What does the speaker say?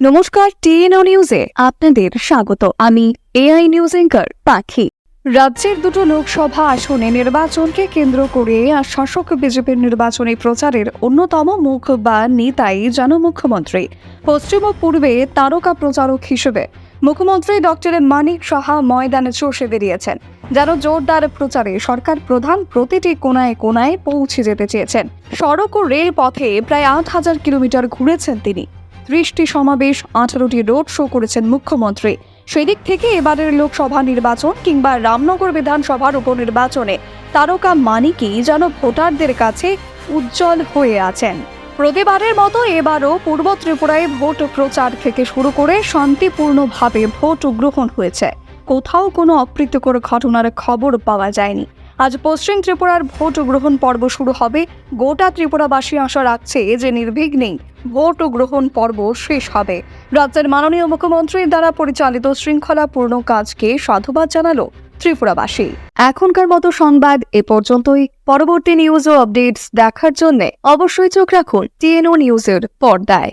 নমস্কার টিএনও নিউজে আপনাদের স্বাগত। আমি এআই নিউজ এঙ্কার পাখি। রাজ্যের দুটো লোকসভা আসনে নির্বাচনকে কেন্দ্র করে আর শাসক বিজেপির নির্বাচনী প্রচারের অন্যতম মুখ বা নেতাই যেন মুখ্যমন্ত্রী। পশ্চিম ও পূর্বে তারকা প্রচারক হিসেবে মুখ্যমন্ত্রী ডক্টর মানিক সাহা ময়দানে চষে বেরিয়েছেন, যেন জোরদার প্রচারে সরকার প্রধান প্রতিটি কোনায় কোনায় পৌঁছে যেতে চেয়েছেন। সড়ক ও রেল পথে প্রায় আট হাজার কিলোমিটার ঘুরেছেন তিনি। ত্রিশটি সমাবেশ, আঠারোটি রোড শো করেছেন মুখ্যমন্ত্রী। সেদিক থেকে এবারের লোকসভা নির্বাচন কিংবা রামনগর বিধানসভার উপনির্বাচনে তারকা মানিকই যেন ভোটারদের কাছে উজ্জ্বল হয়ে আছেন। প্রতিবারের মতো এবারও পূর্ব ত্রিপুরায় ভোট প্রচার থেকে শুরু করে শান্তিপূর্ণভাবে ভোট গ্রহণ হয়েছে। কোথাও কোনো অপ্রীতিকর ঘটনার খবর পাওয়া যায়নি। আজ পশ্চিম ত্রিপুরার ভোট গ্রহণ পর্ব শুরু হবে। গোটা ত্রিপুরাবাসী আশা রাখছে যে নির্বিঘ্নেই ভোট গ্রহণ পর্ব শেষ হবে। রাজ্যের মাননীয় মুখ্যমন্ত্রীর দ্বারা পরিচালিত শৃঙ্খলাপূর্ণ কাজকে সাধুবাদ জানালো ত্রিপুরাবাসী। এখনকার মতো সংবাদ এ পর্যন্তই। পরবর্তী নিউজ ও আপডেটস দেখার জন্য অবশ্যই চোখ রাখুন টিএনও নিউজের পর্দায়।